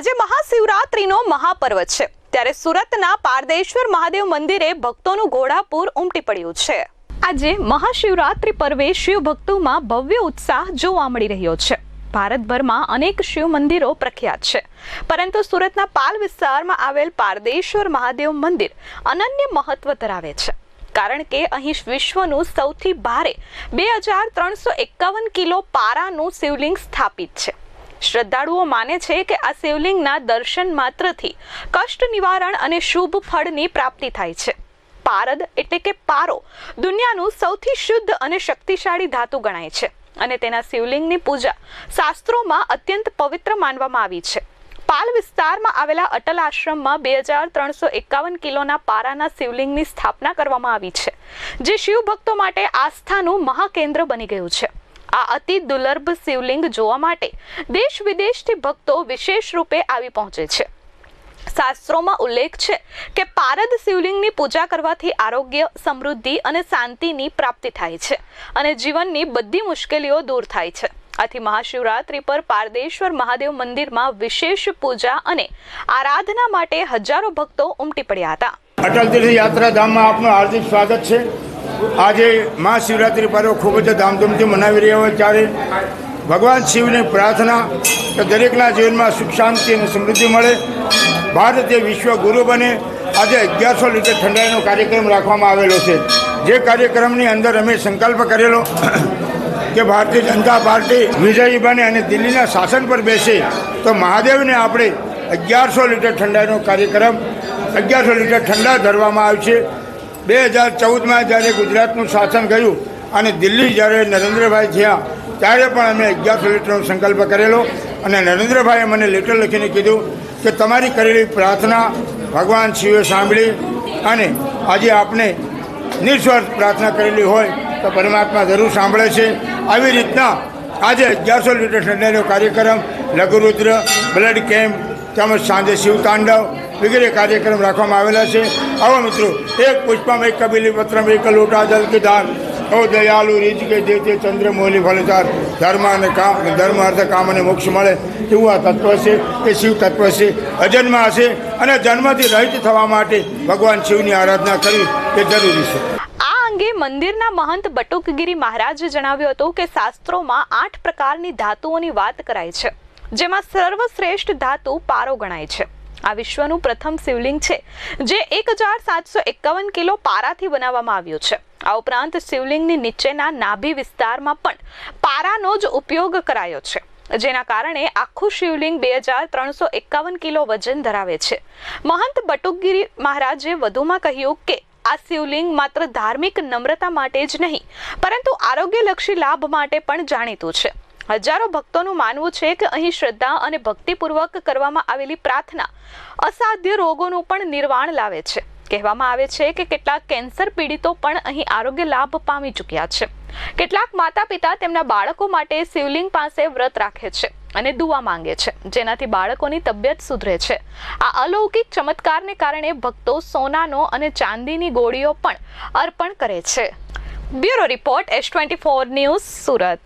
આજે મહાશિવરાત્રીનો મહાપર્વ છે. ત્યારે સુરતના પારદેશ્વર મહાદેવ મંદિરે ભક્તોનું ઘોડાપૂર ઉમટી પડ્યું છે. આજે મહાશિવરાત્રી પર્વે શિવ ભક્તોમાં ભવ્ય ઉત્સાહ જોવા મળી રહ્યો છે. ભારતભરમાં અનેક શિવ મંદિરો પ્રખ્યાત છે. પરંતુ સુરતના પાલ વિસ્તારમાં આવેલ પારદેશ્વર મહાદેવ મંદિર અનન્ય મહત્વ ધરાવે છે. કારણ કે અહીં વિશ્વનું સૌથી ભારે બે હજાર ત્રણસો એકાવન કિલો પારાનું શિવલિંગ સ્થાપિત છે. શ્રદ્ધાળુઓ માને છે કે આ શિવલિંગના દર્શન માત્રથી કષ્ટ નિવારણ અને શુભ ફળની પ્રાપ્તિ થાય છે. પારદ એટલે કે પારો દુનિયાનું સૌથી શુદ્ધ અને શક્તિશાળી ધાતુ ગણાય છે અને તેના શિવલિંગની પૂજા શાસ્ત્રોમાં અત્યંત પવિત્ર માનવામાં આવી છે. પાલ વિસ્તારમાં આવેલા અટલ આશ્રમમાં બે હજાર ત્રણસો એકાવન કિલોના પારાના શિવલિંગની સ્થાપના કરવામાં આવી છે, જે શિવ ભક્તો માટે આસ્થાનું મહાકેન્દ્ર બની ગયું છે. આ અતિ દુર્લભ શિવલિંગ જોવા માટે દેશ વિદેશથી ભક્તો વિશેષ રૂપે આવી પહોંચે છે. શાસ્ત્રોમાં ઉલ્લેખ છે કે પારદ શિવલિંગની પૂજા કરવાથી આરોગ્ય, સમૃદ્ધિ અને શાંતિની પ્રાપ્તિ થાય છે અને જીવનની બધી મુશ્કેલીઓ દૂર થાય છે. આથી મહાશિવરાત્રી પર પારદેશ્વર મહાદેવ મંદિરમાં વિશેષ પૂજા અને આરાધના માટે હજારો ભક્તો ઉમટી પડ્યા હતા. અટલ યાત્રા ધામમાં આપનું હાર્દિક સ્વાગત છે. આજે મહાશિવરાત્રિ પર્વ ખૂબ જ ધામધૂમથી મનાવી રહ્યા હોય ત્યારે ભગવાન શિવની પ્રાર્થના કે દરેકના જીવનમાં સુખ, શાંતિ અને સમૃદ્ધિ મળે. ભારત એ વિશ્વ ગુરુ બને, આજે અગિયારસો લીટર ઠંડાઈનો કાર્યક્રમ રાખવામાં આવેલો છે. જે કાર્યક્રમની અંદર અમે સંકલ્પ કરેલો કે ભારતીય જનતા પાર્ટી વિજયી બને અને દિલ્હીના શાસન પર બેસે, તો મહાદેવને આપણે અગિયારસો લીટર ઠંડાઈનો કાર્યક્રમ, અગિયારસો લીટર ઠંડા ધરવામાં આવે છે. બે હજાર ચૌદમાં જ્યારે ગુજરાતનું શાસન ગયું અને દિલ્હી જ્યારે નરેન્દ્રભાઈ થયા, ત્યારે પણ અમે અગિયારસો લીટરનો સંકલ્પ કરેલો અને નરેન્દ્રભાઈએ મને લેટર લખીને કીધું કે તમારી કરેલી પ્રાર્થના ભગવાન શિવે સાંભળી અને આજે આપને નિસ્વાર્થ પ્રાર્થના કરેલી હોય તો પરમાત્મા જરૂર સાંભળે છે. આવી રીતના આજે અગિયારસો લીટર ઠંડાઈનો કાર્યક્રમ, લઘુરુદ્ર, બ્લડ કેમ્પ તેમજ સાંજે શિવતાંડવ વગેરે કાર્યક્રમ રાખવામાં આવેલા છે. આવો મિત્રો, એક પુષ્પમ એક કબીલી પત્રમ, એક લોટા જલ કે દાન. ઓ દયાલુ રીજ કે જે તે ચંદ્ર મોલી ફલચાર ધર્મ અને કામ, ધર્મ અર્થ કામ અને મોક્ષ મળે એવું આ તત્વ છે. એ શિવ તત્વ છે. અજન્મ હશે અને જન્મથી રહિત થવા માટે ભગવાન શિવની આરાધના કરવી એ જરૂરી છે. આ અંગે મંદિરના મહંત બટુકગીરી મહારાજે જણાવ્યું હતું કે શાસ્ત્રોમાં આઠ પ્રકારની ધાતુઓની વાત કરાય છે. જેમાં સર્વશ્રેષ્ઠ ધાતુ પારો ગણાય છે. આ વિશ્વનું પ્રથમ શિવલિંગ છે, જે એક હજાર સાતસો એકાવન કિલો પારાથી બનાવવામાં આવ્યું છે. આ ઉપરાંત શિવલિંગની નીચેના નાભી વિસ્તારમાં પણ પારાનો જ ઉપયોગ કરાયો છે, જેના કારણે આખું શિવલિંગ બે હજાર ત્રણસો એકાવન કિલો વજન ધરાવે છે. મહંત બટુકગીરી મહારાજે વધુમાં કહ્યું કે, આ શિવલિંગ માત્ર ધાર્મિક નમ્રતા માટે જ નહીં, પરંતુ આરોગ્યલક્ષી લાભ માટે પણ જાણીતું છે. હજારો ભક્તોનું માનવું છે કે અહીં શ્રદ્ધા અને ભક્તિપૂર્વક કરવામાં આવેલી પ્રાર્થના અસાધ્ય રોગોનું પણ નિર્વાણ લાવે છે. કહેવામાં આવે છે કે કેટલાક કેન્સર પીડિતો પણ અહીં આરોગ્ય લાભ પામી ચૂક્યા છે. કેટલાક માતા પિતા તેમના બાળકો માટે શિવલિંગ પાસે વ્રત રાખે છે અને દુવા માંગે છે, જેનાથી બાળકોની તબિયત સુધરે છે. આ અલૌકિક ચમત્કારને કારણે ભક્તો સોનાનો અને ચાંદીની ગોળીઓ પણ અર્પણ કરે છે. Bureau report, S twenty four news, Surat.